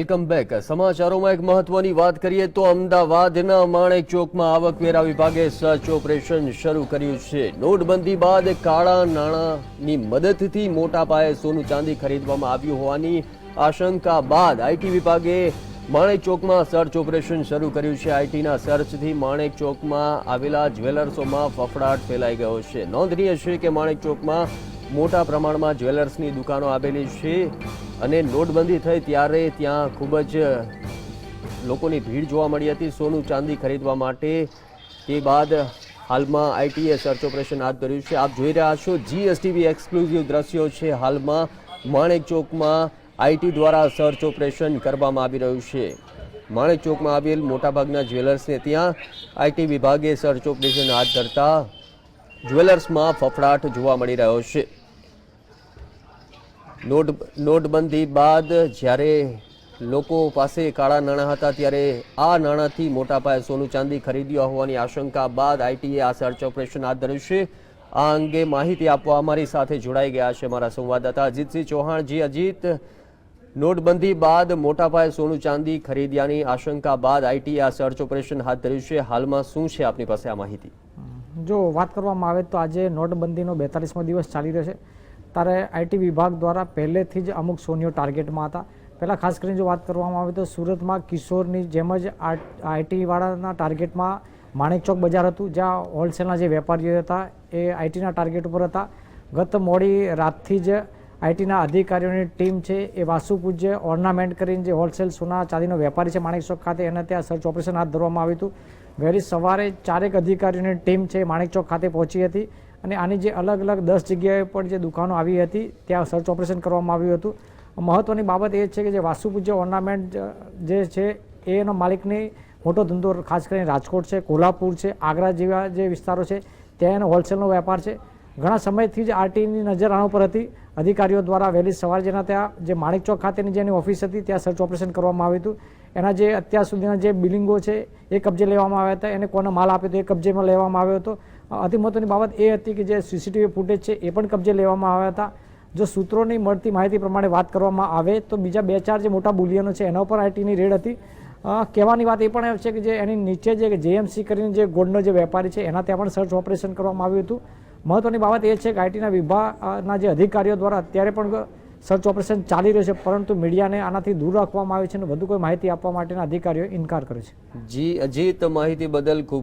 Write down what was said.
Welcome back. સમાચારોમાં એક મહત્વની વાત કરીએ તો અમદાવાદના માણેક ચોકમાં આવકવેરા વિભાગે સર્ચ ઓપરેશન શરૂ કર્યું છે. નોટબંધી બાદ કાળા નાણાંની મદદથી મોટા પાયે સોનું ચાંદી ખરીદવામાં આવ્યું હોવાની આશંકા બાદ આઈટી વિભાગે માણેક ચોકમાં સર્ચ ઓપરેશન શરૂ કર્યું છે. આઈટીના સર્ચથી માણેક ચોકમાં આવેલા જ્વેલર્સોમાં ફફડાટ ફેલાઈ ગયો છે. નોંધનીય છે કે માણેક ચોકમાં મોટા પ્રમાણમાં જ્વેલર્સની દુકાનો આવેલી છે અને નોટબંધી થઈ ત્યારે ત્યાં ખૂબ જ લોકોની ભીડ જોવા મળી હતી સોનું ચાંદી ખરીદવા માટે. તે બાદ હાલમાં આઈટીએ સર્ચ ઓપરેશન હાથ ધર્યું છે. આપ જોઈ રહ્યા છો જીએસટીવી એક્સક્લુઝિવ દ્રશ્યો છે હાલમાં માણેક ચોકમાં આઈટી દ્વારા સર્ચ ઓપરેશન કરવામાં આવી રહ્યું છે. માણેક ચોકમાં આવેલ મોટાભાગના જ્વેલર્સને ત્યાં આઈટી વિભાગે સર્ચ ઓપરેશન હાથ ધરતા જ્વેલર્સમાં ફફડાટ જોવા મળી રહ્યો છે. નોટ નોટબંધી બાદ જ્યારે લોકો પાસે કાળા નાણાં હતા ત્યારે આ નાણાંથી મોટા પાયે સોનું ચાંદી ખરીદ્યું હોવાની આશંકા બાદ આઈટીએ આ સર્ચ ઓપરેશન હાથ ધર્યું છે. આ અંગે માહિતી આપવા અમારી સાથે જોડાઈ ગયા છે મારા સંવાદદાતા અજીતસિંહ ચૌહાણજી અજીત, નોટબંધી બાદ મોટા પાયે સોનું ચાંદી ખરીદ્યાની આશંકા બાદ આઈટીએ આ સર્ચ ઓપરેશન હાથ ધર્યું છે. હાલમાં શું છે આપની પાસે આ માહિતી? જો વાત કરવામાં આવે તો આજે નોટબંધીનો બેતાલીસમો દિવસ ચાલી રહ્યો છે. ત્યારે આઈટી વિભાગ દ્વારા પહેલેથી જ અમુક સોનીઓ ટાર્ગેટમાં હતા. પહેલાં ખાસ કરીને જો વાત કરવામાં આવે તો સુરતમાં કિશોરની જેમ જ આઈટીવાળાના ટાર્ગેટમાં માણેક ચોક બજાર હતું, જ્યાં હોલસેલના જે વેપારીઓ હતા એ આઈટીના ટાર્ગેટ ઉપર હતા. ગત મોડી રાતથી જ આઈટીના અધિકારીઓની ટીમ છે એ વાસુપૂજ્ય ઓર્નામેન્ટ કરીને જે હોલસેલ સોના ચાંદીનો વેપારી છે માણેક ચોક ખાતે, એને ત્યાં સર્ચ ઓપરેશન હાથ ધરવામાં આવ્યું હતું. વહેલી સવારે ચારેક અધિકારીઓની ટીમ છે માણેક ચોક ખાતે પહોંચી હતી. અને આની જે અલગ અલગ દસ જગ્યાએ પણ જે દુકાનો આવી હતી, ત્યાં સર્ચ ઓપરેશન કરવામાં આવ્યું હતું. મહત્ત્વની બાબત એ છે કે જે વાસ્તુપૂજ્ય ઓર્નામેન્ટ જે છે, એનો માલિકની મોટો ધંધો ખાસ કરીને રાજકોટ છે, કોલ્હાપુર છે, આગ્રા જેવા જે વિસ્તારો છે, ત્યાં એનો હોલસેલનો વેપાર છે. ઘણા સમયથી જ આરટીની નજર આના ઉપર હતી. અધિકારીઓ દ્વારા વહેલી સવારે જેના ત્યાં જે માણેક ચોક ખાતેની જેની ઓફિસ હતી, ત્યાં સર્ચ ઓપરેશન કરવામાં આવ્યું હતું. એના જે અત્યાર સુધીના જે બિલ્ડિંગો છે, એ કબજે લેવામાં આવ્યા હતા. એને કોને માલ આપ્યો હતો એ કબજેમાં લેવામાં આવ્યો હતો. અતિ મહત્વની બાબત એ હતી કે જે સીસીટીવી ફૂટેજ છે એ પણ કબજે લેવામાં આવ્યા હતા. જો સૂત્રોની મળતી માહિતી પ્રમાણે વાત કરવામાં આવે તો બીજા બે ચાર જે મોટા બુલિયનો છે એના ઉપર આઈટીની રેડ હતી. કહેવાની વાત એ પણ છે કે જે એની નીચે જે જેએમસી કરીને જે ગોલ્ડનો જે વેપારી છે એના ત્યાં પણ સર્ચ ઓપરેશન કરવામાં આવ્યું હતું. મહત્વની બાબત એ છે કે આઈટીના વિભાગના જે અધિકારીઓ દ્વારા અત્યારે પણ સર્ચ ઓપરેશન ચાલી રહ્યું છે, પરંતુ મીડિયાને આનાથી દૂર રાખવામાં આવ્યું છે અને વધુ કોઈ માહિતી આપવા માટેના અધિકારીઓએ ઇનકાર કર્યો છે. જી, અજીત, માહિતી બદલ ખૂબ